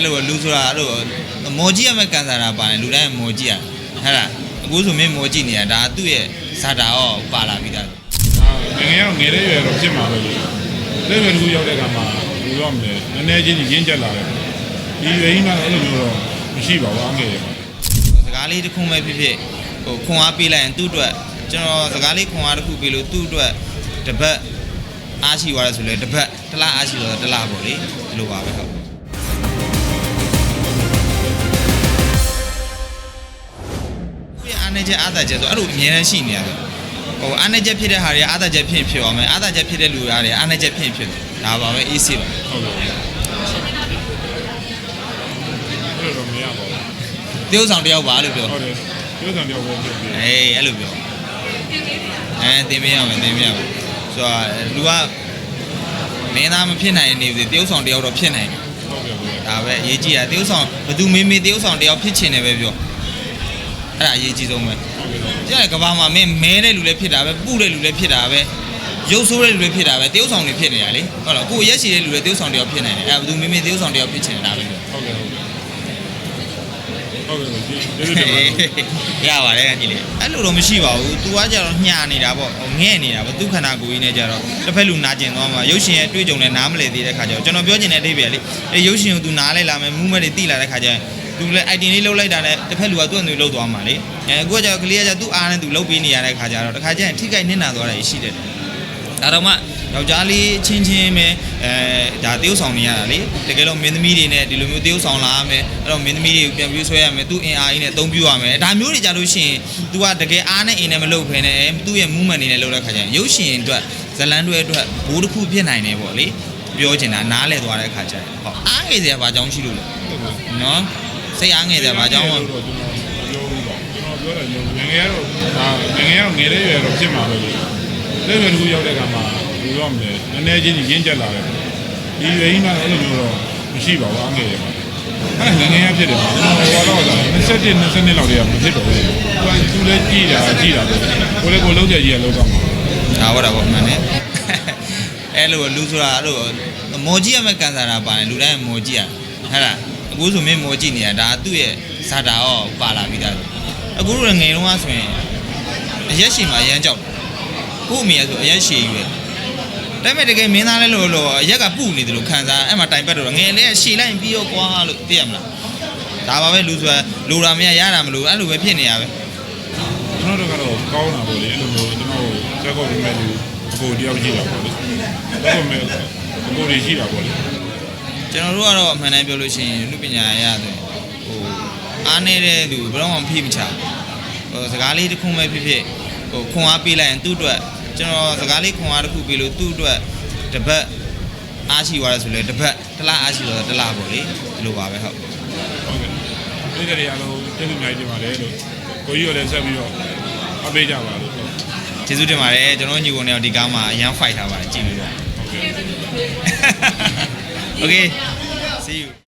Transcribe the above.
အဲ့လိုလူဆိုတာအဲ့လိုမော်ကြီးရမဲ့ကန်ဆာတာပါတယ်လူတိုင်းမော်ကြီးရဟဲ့လားအခုဆိုမင်းမော်ကြီးနေတာဒါသူ့ရဲ့ဇာတာရောပါလာပြီးသားငငယ်တော့ငယ်တဲ့ရွယ်တော့ဖြစ်မှာပဲလေလက်ရွယ်တစ်ခုရောက်တဲ့အခါမှာဘူးတော့မလဲနည်းနည်းချင်းကြီးရင်းကျက်လာတယ်ဒီရွယ်ကြီးမှအဲ့လိုမျိုးတော့မရှိပါဘူးအငယ်ရပါစကားလေးတစ်ခုပဲဖြစ်ဖြစ်ဟိုခွန်အားပေးလိုက်ရင်သူ့အတွက်ကျွန်တော်စကားလေးခွန်အားတစ်ခုပေးလို့သူ့အတွက်တပတ်အားရှိသွားတယ်ဆိုလဲတပတ်တစ်လားအားရှိသွားတယ်တစ်လားပေါ့လေဒီလိုပါပဲဟုတ် အားနေချက်အားသာချက်ဆိုအဲ့လိုအများတန်းရှိနေရတယ်ဟိုအားနေချက်ဖြစ်တဲ့ဟာတွေအားသာချက်ဖြစ်ရင်ဖြစ်အောင်မယ်အားသာချက်ဖြစ်တဲ့လူတွေအားတွေအားနေချက်ဖြစ်ရင်ဖြစ်တယ်ဒါပါပဲအေးဆေးပါဟုတ်ကဲ့အဲ့လိုတော့မရပါဘူးတယောက်ဆောင်တယောက်ပါလို့ပြောဟုတ်တယ်ပြောတယ်တော့ဘယ်ဖြစ်ဖြစ်အေးအဲ့လိုပြောအဲတင်ပေးရမယ်တင်ပေးရမယ်ဆိုတော့လူကမင်းသားမဖြစ်နိုင်နေဘူးတယောက်ဆောင်တယောက်တော့ဖြစ်နိုင်တယ်ဟုတ်ကဲ့ဟုတ်ကဲ့ဒါပဲအရေးကြီးတာတယောက်ဆောင်ဘယ်သူမေးမေးတယောက်ဆောင်တယောက်ဖြစ်ချင်တယ်ပဲပြော အဲ့ဒါအရေးကြီးဆုံးပဲဟုတ်ကဲ့ဟုတ်ကြည့်ရကဘာမှာမင်းမဲတဲ့လူလည်းဖြစ်တာပဲပုတဲ့လူလည်းဖြစ်တာပဲရုပ်ဆိုးတဲ့လူလည်းဖြစ်တာပဲတယောက်ဆောင်တွေဖြစ်နေတာလေဟုတ်လားကိုယ်ရက်ရှိတဲ့လူလည်းတယောက်ဆောင်တယောက်ဖြစ်နိုင်တယ်အဲ့ဒါဘယ်သူမေးမေးတယောက်ဆောင်တယောက်ဖြစ်ချင်တယ်ဒါပဲပြောဟုတ်ကဲ့ဟုတ်ကဲ့ဟုတ်ကဲ့ကျေးဇူးတင်ပါတယ်ရပါတယ်ညီလေးအဲ့လိုတော့မရှိပါဘူး။ तू ကကြတော့ညှာနေတာပေါ့ဟိုငဲ့နေတာပေါ့သူခန္ဓာကိုယ်ကြီးနဲ့ကြတော့တစ်ဖက်လူနာကျင်သွားမှာရုပ်ရှင်ရဲ့တွေ့ကြုံနဲ့နားမလည်သေးတဲ့ခါကျတော့ကျွန်တော်ပြောချင်တဲ့အဓိပ္ပာယ်လေအဲရုပ်ရှင်ကို तू နားလဲလာမယ်မူးမဲ့တွေတိလာတဲ့ခါကျရင် လူလည်း item လေးလောက်လိုက်တာနဲ့တစ်ဖက်လူကသူ့အတူလောက်သွားမှာလေအဲအခုကကြာကလေးကကြာသူ့အားနဲ့သူလောက်ပေးနေရတဲ့ခါကျတော့တခါကျရင်ထိခိုက်နစ်နာသွားတာရှိတယ်ဒါတော့မှယောက်ျားလေးချင်းချင်းပဲအဲဒါတေးဥဆောင်နေရတာလေတကယ်လို့မင်းသမီးတွေနဲ့ဒီလိုမျိုးတေးဥဆောင်လာရမယ်အဲ့တော့မင်းသမီးတွေကိုပြန်ပြီးဆွဲရမယ်သူ့အင်အားကြီးနဲ့အသုံးပြုရမယ်ဒါမျိုးတွေကြလို့ရှိရင် तू ကတကယ်အားနဲ့အင်နဲ့မလုပ်ဖ ೇನೆ သူ့ရဲ့ movement တွေနဲ့လုပ်တဲ့ခါကျရင်ရုပ်ရှင်အတွက်ဇလန်းတွေအတွက်ဘိုးတစ်ခုဖြစ်နိုင်တယ်ပေါ့လေပြောချင်တာနားလဲသွားတဲ့ခါကျရင်ဟုတ်အားငယ်စရာဘာကြောင်းရှိလို့လဲနော် စိတ်အားငယ်စရာဘာကြောင်းမတော့ကျွန်တော်ပြောဘူးပါကျွန်တော်ပြောတယ်ငငယ်တော့ဒါငငယ်တော့ငယ်တဲ့ရွယ်တော့ဖြစ်မှာပဲလေလက်ရွယ်တစ်ခုရောက်တဲ့အခါမှာဘူးတော့မလဲနည်းနည်းချင်းကြီးရင်းကျက်လာတယ်ဒီရွယ်ကြီးမှအဲ့လိုမျိုးတော့မရှိပါဘူးအငယ်ရပါအဲ့ငငယ်ရဖြစ်တယ်ပါကျွန်တော်တော့27 20လောက်တည်းကမဖြစ်တော့ဘူးသူသူလည်းကြည်တာကြည်တာပဲကိုလည်းကိုလုံးချက်ကြီးကလုံးကောင်းပါဒါဟုတ်တာပေါ့မှန်တယ်အဲ့လိုလူဆိုတာအဲ့လိုမော်ကြီးရမဲ့ကန်ဆာတာပါတယ်လူတိုင်းမော်ကြီးရဟဲ့လား အခုဆိုမင်းမော်ကြီးနေတာဒါသူ့ရဲ့ဇာတာရောပါလာပြီးသားအခုတို့ငယ်တုန်းကဆိုရင်အရက်ရှိမှအရန်ကြောက်တယ်ကို့အမေကဆိုအရက်ရှိရွယ်ဒါပေမဲ့တကယ်မင်းသားလဲလို့လို့အရက်ကပုနေတယ်လို့ခံစားအဲ့မှာတိုင်ပတ်တော့ငယ်လေးကရှည်လိုက်ပြီးတော့ကွာလို့သိရမလားဒါပါပဲလူဆိုတာလူတာမရရတာမလို့အဲ့လိုပဲဖြစ်နေရပဲကျွန်တော်တို့ကတော့ကောင်းတာပေါ့လေအဲ့လိုမျိုးကျွန်တော်ဇက်ကောက်ပြီးမဲ့လူအကိုတယောက်ရှိတာပေါ့လေအဲ့လိုမျိုးအကိုတွေရှိတာပေါ့လေ ကျွန်တော်တို့ကတော့အမှန်တမ်းပြောလို့ရှိရင်လူပညာရရတယ်ဟိုအားနေတဲ့သူဘယ်တော့မှမဖိမချဟိုစကားလေးတစ်ခုပဲဖြစ်ဖြစ်ဟိုခွန်အားပေးလိုက်ရင်သူ့အတွက်ကျွန်တော်စကားလေးခွန်အားတစ်ခုပေးလို့သူ့အတွက်တပတ်အားရှိသွားတယ်ဆိုလဲတပတ်တစ်လားအားရှိသွားတယ်တစ်လားပေါ့လေဒီလိုပါပဲဟုတ်ဟုတ်ကဲ့ဒီကလေးအလုံးကျေးဇူးများတင်ပါတယ်လို့ကိုကြီးရောလည်းဆက်ပြီးတော့အပေးကြပါလို့ဟုတ်ကျေးဇူးတင်ပါတယ်ကျွန်တော်ညီကိုနေဒီကားမှာအရန် fight ထားပါတယ်ကြည့်ပြီးတော့ကဲ့ Okay see you